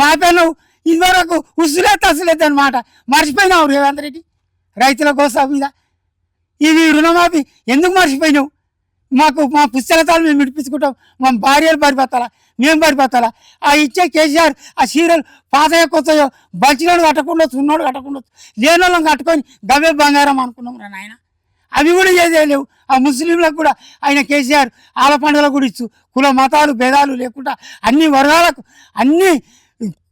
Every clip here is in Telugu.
మాపేను ఇదివరకు ఉసులే తసులేదు అనమాట మర్చిపోయినావు రేవంత్ రెడ్డి? రైతుల కోసం మీద. ఇది రుణమాఫీ ఎందుకు మర్చిపోయినావు? మాకు మా పుస్తకాలు మేము విడిపించుకుంటాం. మా భార్యలు పరిపోతారా మేము పరిపోతారా ఆ ఇచ్చే కేసీఆర్ ఆ సీరియల్ పాతయ్యో కొత్తయో బలిచినోడు కట్టకుండా ఉన్నోడు కట్టకుండా లేని వాళ్ళని కట్టుకొని గవే బంగారం అనుకున్నాం రా నాయన. అవి కూడా చేసేయలేవు ఆ ముస్లింలకు కూడా ఆయన కేసీఆర్ ఆల పండుగలకు కూడా ఇచ్చు. కుల మతాలు భేదాలు లేకుండా అన్ని వర్గాలకు అన్ని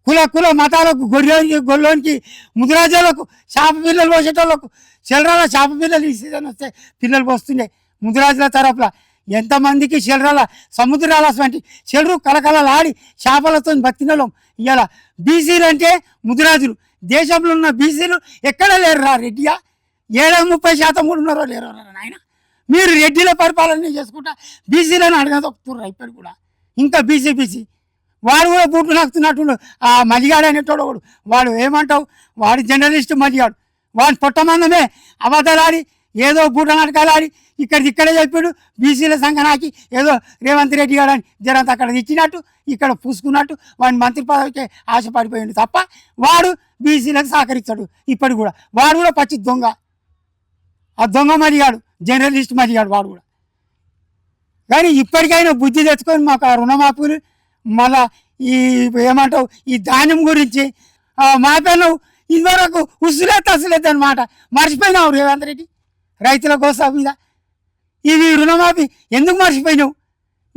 కుల కుల మతాలకు గొర్రెకి గొల్లోనికి ముదిరాజాలకు చేప పిల్లలు పోసేటోళ్ళకు చిల్లరాల చేప పిల్లలు ఈ సీజన్ వస్తే పిల్లలు పోస్తుండే ముదిరాజుల తరపుల ఎంతమందికి చిల్లరాల సముద్రాల వంటి చెడు కలకలలాడి చేపలతో బతినలం ఇవాళ బీసీలు అంటే ముదిరాజులు. దేశంలో ఉన్న బీసీలు ఎక్కడ లేరు రా రెడ్డియా? ఏడా ముప్పై శాతం కూడా ఉన్నారో లేరో నాయన. మీరు రెడ్డిల పరిపాలన చేసుకుంటా బీసీలను అడగదొక్కుతున్నారు ఇప్పుడు కూడా. ఇంకా బీసీ బీసీ. వాడు కూడా బూట్లు నాకుతున్నట్టు ఆ మలిగాడు అనేటోడు వాడు వాడు ఏమంటావు? వాడు జర్నలిస్ట్ మలిగాడు వాడు పొట్టమందమే అబద్ధాలాడి ఏదో బూట నాటకాలు ఆడి ఇక్కడ ఇక్కడే చెప్పాడు. బీసీల సంఘనాకి ఏదో రేవంత్ రెడ్డి గారు అని జరంత అక్కడ ఇచ్చినట్టు ఇక్కడ పూసుకున్నట్టు వాడిని మంత్రి పదవికే ఆశపడిపోయింది తప్ప వాడు బీసీలకు సహకరించాడు. ఇప్పటి కూడా. వాడు కూడా పచ్చి దొంగ. ఆ దొంగ మరిగాడు జర్నలిస్ట్ మరిగాడు వాడు కూడా. కానీ ఇప్పటికైనా బుద్ధి తెచ్చుకొని మాకు ఆ రుణమాఫీలు మళ్ళా ఈ ఏమంటావు ఈ ధాన్యం గురించి మా పిల్లలు ఇదివరకు ఉసులే తసలేదు అనమాట మర్చిపోయినావు రేవంత్ రెడ్డి? రైతుల కోసం మీద. ఇది రుణమాఫీ ఎందుకు మర్చిపోయినావు?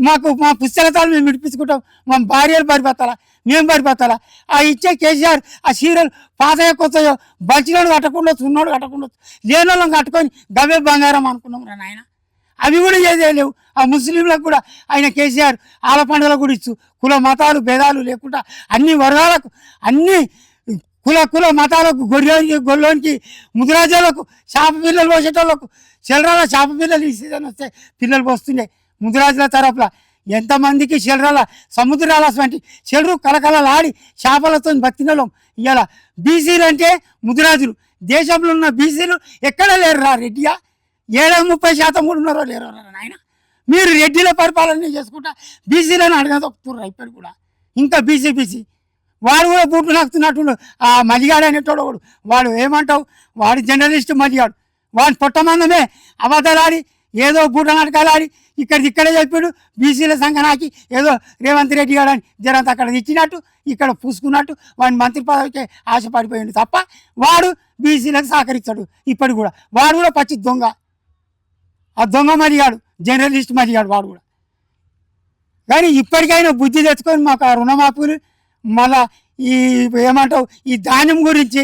మాకు మా పుస్తకాలు మేము విడిపించుకుంటాం మా భార్యలు పరిపోతారా మేము పరిపోతారా ఆ ఇచ్చే కేసీఆర్ ఆ సీరియల్ పాతయ్య కొత్తయో బలిచినోడు కట్టకుండా ఉన్నోడు కట్టకుండా లేని వాళ్ళని కట్టుకొని గవే బంగారం అనుకున్నాం రా నాయన. అవి కూడా లేవు. ఆ ముస్లింలకు కూడా ఆయన కేసీఆర్ ఆల పండుగలు కూడా ఇచ్చు. కుల మతాలు భేదాలు లేకుండా అన్ని వర్గాలకు అన్ని కుల కుల మతాలకు గొర్రెకి గొల్లోనికి ముదిరాజాలకు చేప పిల్లలు పోసేటోళ్ళకు చిల్లరాల చేప పిల్లలు ఈ సీజన్ వస్తే పిల్లలు పోస్తున్నాయి ముదిరాజుల తరపుల ఎంతమందికి చెలరాల సముద్రాల వంటి చెలరు కలకలలాడి చేపలతో బతినలం ఇవాళ బీసీలు అంటే ముదిరాజులు. దేశంలో ఉన్న బీసీలు ఎక్కడ లేరురా రెడ్డియా? ఏడా ముప్పై శాతం కూడా ఉన్నారో లేరో నాయన? మీరు రెడ్డిల పరిపాలన చేసుకుంటా బీసీలను అడగదొక్కుతున్నారు ఇప్పుడు కూడా. ఇంకా బీసీ బీసీ. వాడు కూడా బూట్లు నాకుతున్నట్టు ఆ మలిగాడు అనేటోడు వాడు వాడు ఏమంటావు? వాడు జర్నలిస్ట్ మలిగాడు. వాడు పొట్టమందమే అబద్ధాలాడి ఏదో బూటనాటకాలు ఆడి ఇక్కడ ఇక్కడే చెప్పాడు. బీసీల సంఘనాకి ఏదో రేవంత్ రెడ్డి గారు అని జరంత అక్కడ ఇచ్చినట్టు ఇక్కడ పూసుకున్నట్టు వాడిని మంత్రి పదవికి ఆశపడిపోయింది తప్ప వాడు బీసీలకు సహకరించాడు ఇప్పటి కూడా. వాడు కూడా పచ్చి దొంగ. ఆ దొంగ మరిగాడు జర్నలిస్ట్ మరిగాడు వాడు కూడా. కానీ ఇప్పటికైనా బుద్ధి తెచ్చుకొని మాకు ఆ రుణమాఫీలు మళ్ళా ఈ ఏమంటావు ఈ ధాన్యం గురించి